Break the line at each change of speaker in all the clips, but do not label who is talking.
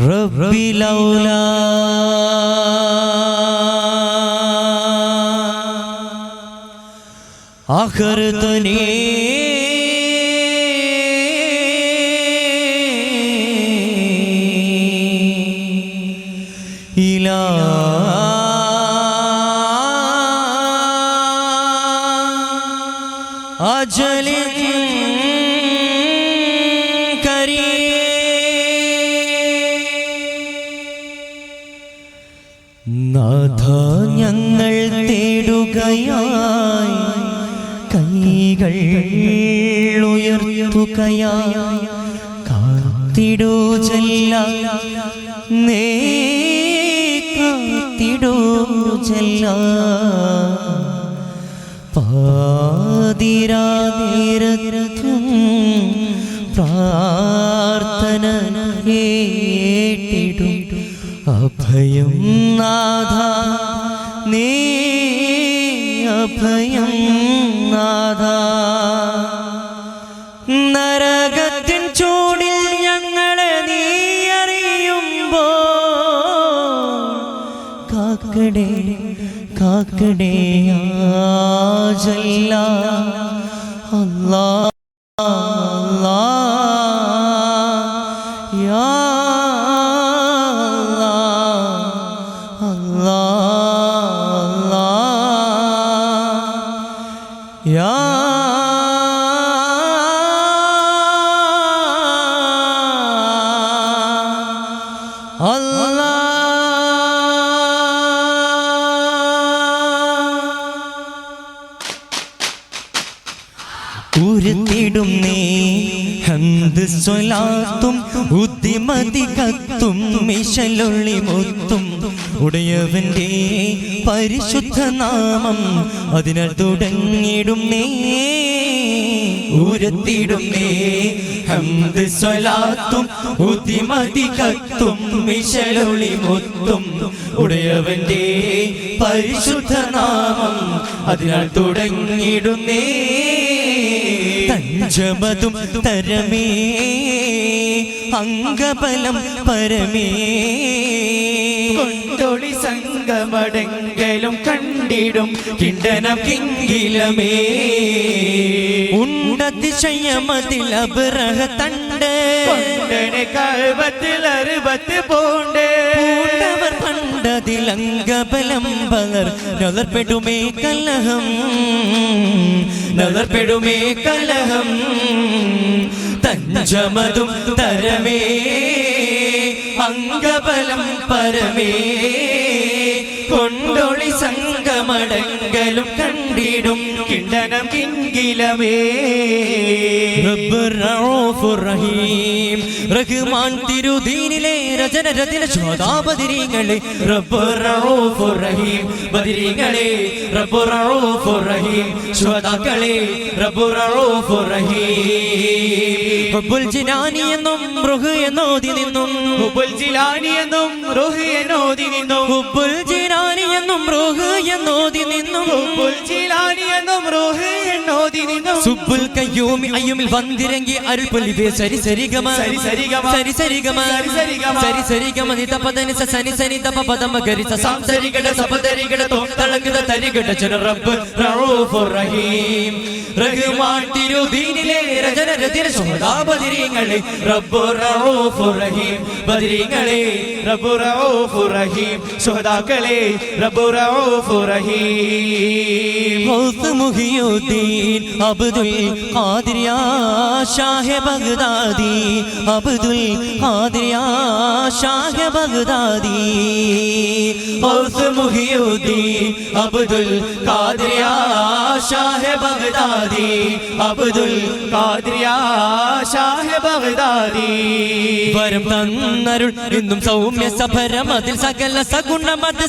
رب لولا أخرتني إلى أجل നാഥ ഞങ്ങൾ തേടുകയായി. കൈകൾ ഉയർത്തുകയായി. കാത്തിടൂ ചെല്ല. നേ കാത്തിടൂ ചെല്ല. പാതിരാ നേരത്തും പ്രാർത്ഥന കേട്ടിടും. അഭയം നാഥ നീ അഭയം നാഥ നരകത്തിൻ ചൂടിൽ ഞങ്ങളെ നീ അറിയുമ്പോ കാക്കടേ കാക്കടേ ആജല്ല അല്ലാ. ഉരുത്തിടും നീ ഹന്ത് സ്വലാത്തും ബുദ്ധിമതി കത്തും മിശലൊള്ളി മുത്തും. ഉടയവന്റെ പരിശുദ്ധ നാമം അതിനാൽ തുടങ്ങിടും നീ ഉരത്തിടും നീ ഹന്ത് സ്വലാത്തും ബുദ്ധിമതി കത്തും മിശലൊളി മുത്തും. ഉടയവന്റെ പരിശുദ്ധ നാമം അതിനാൽ തുടങ്ങിടുന്നേ. തഞ്ചമതും തരമേ അംഗബലം പരമേ.
കൊണ്ടൊളി സംഗമടങ്കലും കണ്ടിടും കിണ്ടനം കിങ്കിലമേ
ഉണ്ടതിശയമതിലബ്രഹ തണ്ട്
കൊണ്ടനെ കൽവത്തിൽ അറുപത്ത് പോണ്ട്
പൂണ്ടവർ പണ്ടതിൽ അംഗബലം പകർ. നലർപ്പെടുമേ കലഹം
നലർപ്പെടുമേ കലഹം.
തഞ്ചമതും തരമേ അംഗബലം പരമേ.
കൊണ്ടൊളി സംഗമടങ്കലും കണ്ടിടും. കിണ്ടനം കിങ്കിലമേ
റഹീം. റഹ്മാൻ തിരുദീനിലെ രചന രചന ശോതാപതിരിങ്ങളെ
റഹീം. ബദരീങ്ങളെ റഹീം. റഊഫുർ റഹീം.
എന്നും റുഹ് എന്നോതി നിന്നും.
ജിലാനി എന്നും റുഹ് എന്നോതി നിന്നും.
എന്നും റോഹ് എന്നോതി നിന്നും
ചിലാനി എന്നും റൂഹ്
കയ്യൂമി അയ്യുമിൽ വന്തിരങ്കി അരുൾ പൊലിവേ സരി സരി.
സരി സരി
സനി സനി തപ പദമ റബ്ബ്
റഊഫുർ റഹീം.
റഹ്മാൻ തിരുദീനിലെ രചന രചന ബദരീങ്ങളെ
റബ്ബു റഊഫുർ റഹീം. ബദരീങ്ങളെ റബ്ബു റഊഫുർ റഹീം. ശുഹദാക്കളെ റബ്ബു റഊഫുർ റഹീം.
ഗൗസ് മുഹിയുദ്ദീൻ അബ്ദുൽ ഖാദിരിയ ഷാഹെ ബഗ്ദാദി. അബ്ദുൽ ഖാദിരിയ ഷാഹെ ബഗ്ദാദി.
ഗൗസ് മുഹിയുദ്ദീൻ അബ്ദുൽ ഖാദിരിയ ഷാഹ് ബഗ്ദാദി. അബ്ദുൽ ഖാദിരിയ ഷാഹ് ബഗ്ദാദി.
വരം തന്നരുൾ. ഇന്നും സൗമ്യ സഫരം സകല സഗുണമത്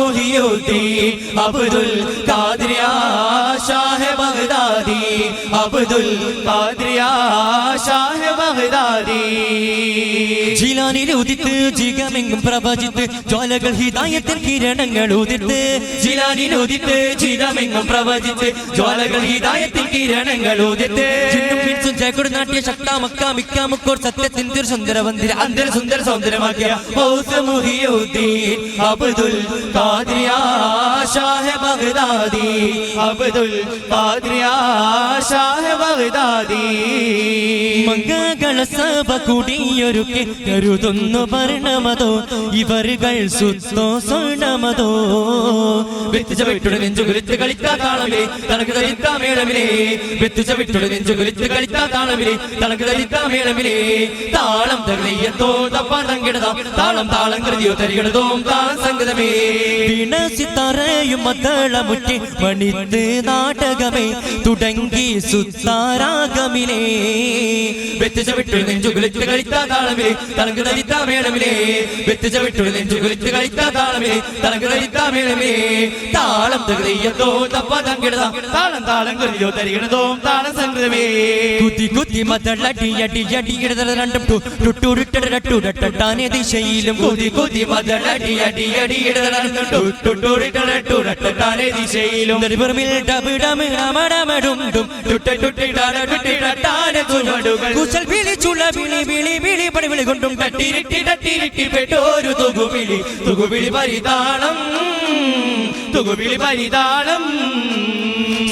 മുഹിയുദ്ദീൻ അബ്ദുൽ ഷാഹ് അബ്ദുൽ ഷാഹ്
ജിലാനിൽ ഉദിത്ത് ജിഗമെങ്കും പ്രവചിത്ത്. ജ്വാലകൾ ഹിതായത്തിൽ കിരണങ്ങൾ ഉദിത്ത്
ജിലാനിൽ ഉദിത്ത് ജിഗമെങ്കും പ്രവചിത്ത്. ജ്വാലകൾ ഹിതായത്തിൽ കിരണങ്ങൾ ഉദിത്ത്
ജിന്നും പിടിച്ചും ജയക്കൊടു സത്യത്തിന്റെ വന്ദിര
അന്തര സുന്ദര സൗന്ദര്യമാക്കിയ അബ്ദുൽ ഷാഹ് ബഗ്ദാദി. അബ്ദുൽ ബഗ്ദാദി.
മംഗള സഭ കുടിയൊരുക്കി കരുതുന്നു ഭരണമതോ ഇവരുകൾ സുത്തോ സ്വർണമതോ.
വെത്തിച്ച വിട്ടുടെ നെഞ്ചു കുലിത്ത് കളിക്കാ താളമിലെ തനക്ക് തലിത്താ മേളമിലെ. വെത്തിച്ച വിട്ടുടെ നെഞ്ചു കുലിത്ത് കളിക്കാ താളമിലെ മേളമിലെ താളം തകലയ്യത്തോ തപ്പാൻ തങ്കിടതാം താളം താളം കൃതിയോ തരികിടതോം താളം സംഗതമേ.
വീണ സിത്താറയും മദ്ദളമുറ്റി മണിത്ത് നാടകമേ. തുടങ്ങി സുത്താരാഗമിലേ.
വെത്തിച്ച വിട്ടു നെഞ്ചു കുലിത്ത് കളിത്താ താളമിലെ. തനക്ക് തരിത്താ മേളമിലേ. വെത്തിച്ച വിട്ടു നെഞ്ചു കുലിത്ത് കളിത്താ താളമിലെ. തനക്ക് തരിത്താ മേളമിലെ. താളം തകലയ്യത്തോ തപ്പാൻ തങ്കിടതാം താളം താളം കൃതിയോ തരികിടതോം താളം സംഗതമേ.
കുത്തി കുത്തി മദ്ദളടി അടി അടി ഇടതല രണ്ടും ടുട്ടുരുട്ടടട്ടുടട്ടാനെ ദിശയിലും
കൂതി കൂതി മതലടി അടി അടി ഇടതടു ടുട്ടുരുട്ടടട്ടുടട്ടാനെ ദിശയിലും
നെടുപുറമിൽ ഡബ് ഡമ് ഡമഡമടും ഡും
ടുട്ടിടാനെ ചുവടുകൾ
കുശൽ വിളിച്ചുള്ള വിളി വിളി വിളി പണി വിളി കൊണ്ടും തട്ടി
തട്ടിരിട്ടി തട്ടിരിട്ടി പെട്ടോരു തുകുവിളി തുകുവിളി പരിതാളം തുകുവിളി പരിതാളം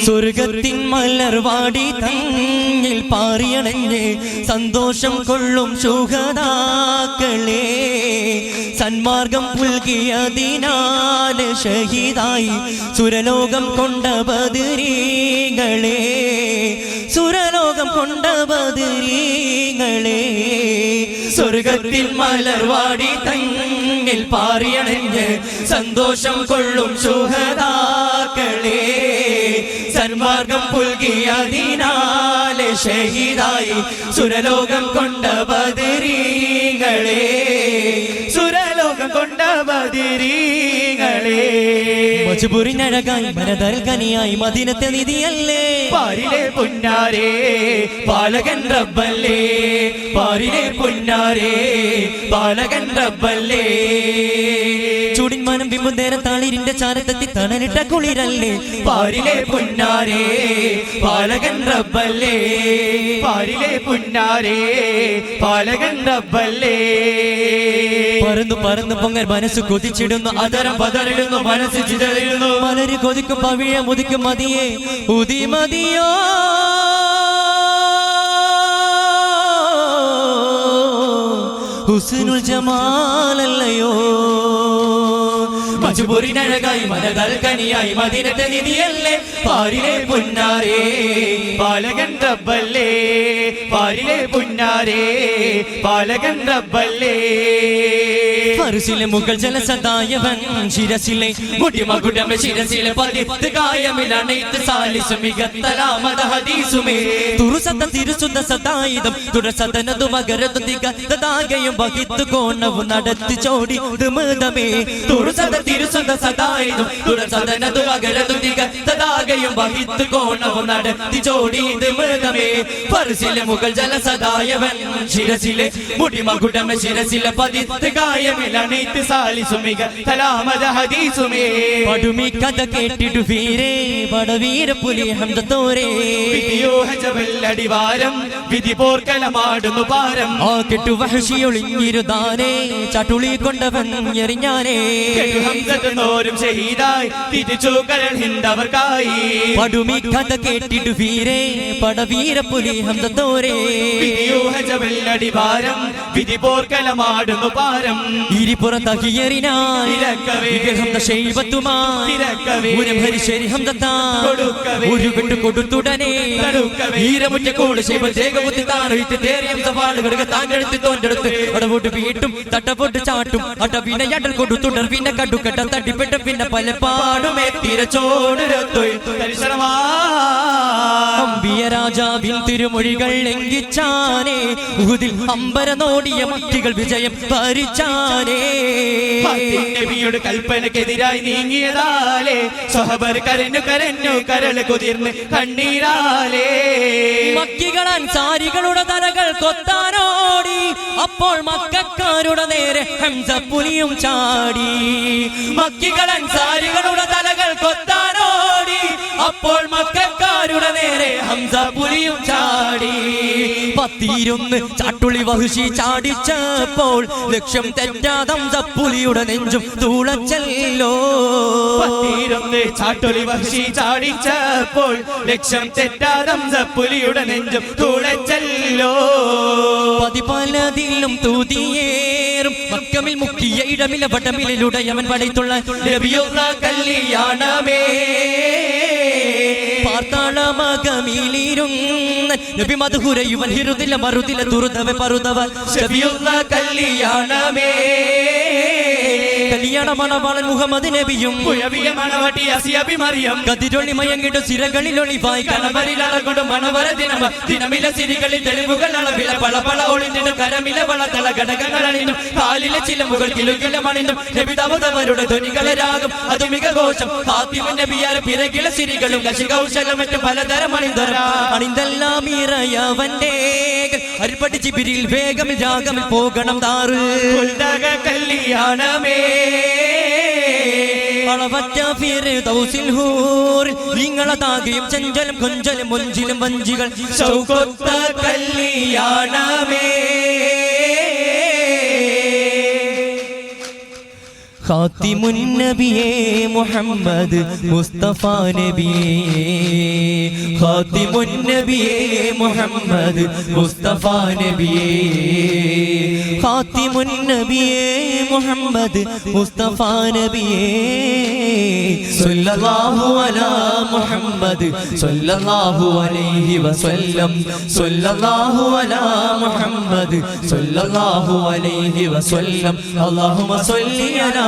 സ്വർഗത്തിൻ മലർവാടി തങ്ങിൽ പാറിയണഞ്ഞ് സന്തോഷം കൊള്ളും സുഖതാക്കളെ സന്മാർഗം പുൽകിയതിനാല് ഷഹീദായി സുരലോകം കൊണ്ട ബദിരീങ്ങളെ സുരലോകം കൊണ്ട ബദിരീങ്ങളെ
സ്വർഗത്തിൽ മലർവാടി തങ്ങിൽ പാറിയണഞ്ഞ് സന്തോഷം കൊള്ളും സുഹതാക്കളെ സന്മാർഗം പുൽകിയതിനാലെ ഷഹീദായി സുരലോകം കൊണ്ട ബദരീകളെ സുരലോകം കൊണ്ട ബദിരീങ്ങളെ.
മജുപുരിനഴകായി മനതരൽ കനിയായി മദീനത്തെ നിധിയല്ലേ.
പാരിലെ പുന്നാരേ പാലകൻ റബ്ബല്ലേ. പാരിലെ പുന്നാരേ പാലകൻ റബ്ബല്ലേ.
ചൂടിൻ മനം നേരം താളിരിന്റെ ചാരത്തെത്തി തണലിട്ട കുളിരല്ലേ?
പാരിലെ പുന്നാരേ പാലകൻ റബ്ബല്ലേ? പാരിലെ പുന്നാരേ പാലകൻ റബ്ബല്ലേ?
പറന്നു പറന്നു പൊങ്ങൽ മനസ്സ് കൊതിച്ചിടുന്നു
അതരം പതറിടുന്നു മനസ്സ് ചിതറിടുന്നു.
മലര് കൊതിക്കും പവിഴ മുതിക്കും മതിയെ. ഉതി മതിയോ? ഹുസനുൽ ജമാലല്ലയോ?
മജുപുരിനഴകായി മനതൽ കനിയായി മദിനത്തെ നിധിയല്ലേ? പാരിലെ പുന്നാരേ പാലകൻ റബ്ബല്ലേ പാരിലെ പുന്നാരേ പാലകൻ റബ്ബല്ലേ
ഫർസിലെ മുഗൾ ജലസദായവൻ ശിരസിലെ
മുടിമകുടമ ശിരസിലെ പതിത്ത് കായമിലണൈത്ത് സാലിസു മികത്തലാമത ഹദീസുമേ.
തുറുസത തിരുസുന്ദ സദായുധം തുറസതനതു മകരതു തികതാകയും വഹിത്തു കോണവും നടത്തി ചോടി മൃതമേ
തുറസത തിരുസുന്ദ സദായുധം തുറസദനതു മകരതു തികത്തതാകയും വഹിത്തു കോണവും നടത്തി ചോടി മൃഗമേ ഫർസിലെ മുഗൾ ജലസദായവൻ ശിരസിലെ മുടിമകുടമ ശിരസിലെ പതിത്ത് കായമിലണൈത്ത് സാലിസു മികത്തലാമത ഹദീസുമേ.
പടുമി കഥ കേട്ടിട്ടു വീരേ പടവീര പുലി ഹംദത്തോരേ.
വിധിയോഹജവല്ലടിവാരം വിധി പോർക്കലമാടുന്നു പാരം.
ആ കെട്ടു വഹശിയൊളിഞ്ഞിരുതാനേ ചട്ടുളി കൊണ്ടവൻ എറിഞ്ഞാനേ.
ഹംസത്തോരും ഷഹീദായി തിരിച്ചു കരൾ
പടുമി കഥ കേട്ടിട്ടു വീരേ പടവീര പുലി ഹംദത്തോരേ.
വിധിയോഹജവല്ലടിവാരം വിധി പോർക്കലമാടുന്നു പാരം.
ഒരു കൊടുത്തുടനെ. തേറിയം താങ്കെടുത്ത് തോണ്ടെടുത്ത് അടവോട്ട് വീട്ടും തട്ടപോട്ട് ചാട്ടും. അട പിന്നെ അടൽ കൊടുത്തുടർ പിന്നെ കടുക്കട്ട തട്ടിപ്പെട്ട പിന്നെ പല പാടുമേ
തിരച്ചോടൊരത്തൊയ്
അമ്പിയ രാജാവിൻ തിരുമൊഴികൾ ലംഘിച്ചാനേ. ഉഹുദിൽ അമ്പര നോടിയ മത്തികൾ വിജയം ഭരിച്ചാനേ
നബിയുടെ കൽപ്പനക്കെതിരായി നീങ്ങിയതാലേ. സഹബർ കരഞ്ഞു കരഞ്ഞു കരൾ കുതിർന്ന് കണ്ണീരാലേ.
മക്കികൾ അൻസാരികളുടെ തലകൾ കൊത്താനോടി. അപ്പോൾ മക്കാരുടെ നേരെ ഹംസ പുലിയും ചാടി. മക്കികൾ അൻസാരികളുടെ തലകൾ കൊത്താനോടി. അപ്പോൾ മക്കാരുടെ നേരെ ഹംസ പുലിയും ചാടി. പത്തിരുന്ന് ചാട്ടുളി വഹുശി ചാടിച്ചപ്പോൾ ലക്ഷ്യം തെറ്റാതെ ഹംസ പുലിയുടെ നെഞ്ചും തൂളച്ചല്ലോ.
പത്തിരുന്ന് ചാട്ടുളി വഹുശി ചാടിച്ചപ്പോൾ ലക്ഷ്യം തെറ്റാതം പുലിയുടെ നെഞ്ചും തുളച്ചല്ലോ.
പതിപലതിലും തൂതിയേറും മക്കമിൽ മുക്കിയ ഇടമില വടമിലുടയവൻ പടയത്തുള്ള
നബിയുള്ള കല്യാണമേ.
പാർത്താള മകമിലിരുന്ന നബി മറുതില തുറുതവ പറുതവ
കല്യാണമേ.
കല്യാണ മണവാളൻ മുഹമ്മദ് നബിയും
പുഴവിയ മണവട്ടി അസിയബി മറിയം
കതിരൊളി മയങ്ങിട്ട് സിരകളിലൊളിവായി
കണവരിൽ അളകൊണ്ടു മണവര ദിനമ. ദിനമില സിരികളിൽ തെളിവുകൾ അളവില. പള പള ഒളിഞ്ഞിട്ട് കരമില വള തല ഘടകങ്ങൾ അണിഞ്ഞും. കാലിലെ ചിലമുകൾ കിലുകില മണിഞ്ഞും. രവിതാമതവരുടെ ധ്വനികളെ രാഗം അത് മിക ഘോഷം. ഫാത്തിമ നബിയാർ പിറകിലെ സിരികളും കശികൗശലം മറ്റും പലതരം അണിന്തരം
അണിന്തെല്ലാം ഇറയവന്റെ അരിപ്പടി പിരിയിൽ വേഗം രാഗം പോകണം താറ്.
കല്യാണമേ.
നിങ്ങളെ നിങ്ങളതാകെയും ചഞ്ചലം കൊഞ്ചലും മൊഞ്ചിലും വഞ്ചികൾ.
കല്യാണമേ.
ഖാത്തിമുൻ നബിയേ മുഹമ്മദ് മുസ്തഫ നബിയേ. ഖാത്തിമുൻ നബിയേ മുഹമ്മദ് മുസ്തഫ നബിയേ. ഖാത്തിമുൻ നബിയേ മുഹമ്മദ് മുസ്തഫ നബിയേ. സല്ലല്ലാഹു അലാ മുഹമ്മദ് സല്ലല്ലാഹു അലൈഹി വസല്ലം. സല്ലല്ലാഹു അലാ മുഹമ്മദ് സല്ലല്ലാഹു അലൈഹി വസല്ലം. അല്ലാഹുമ്മ സല്ലി അലാ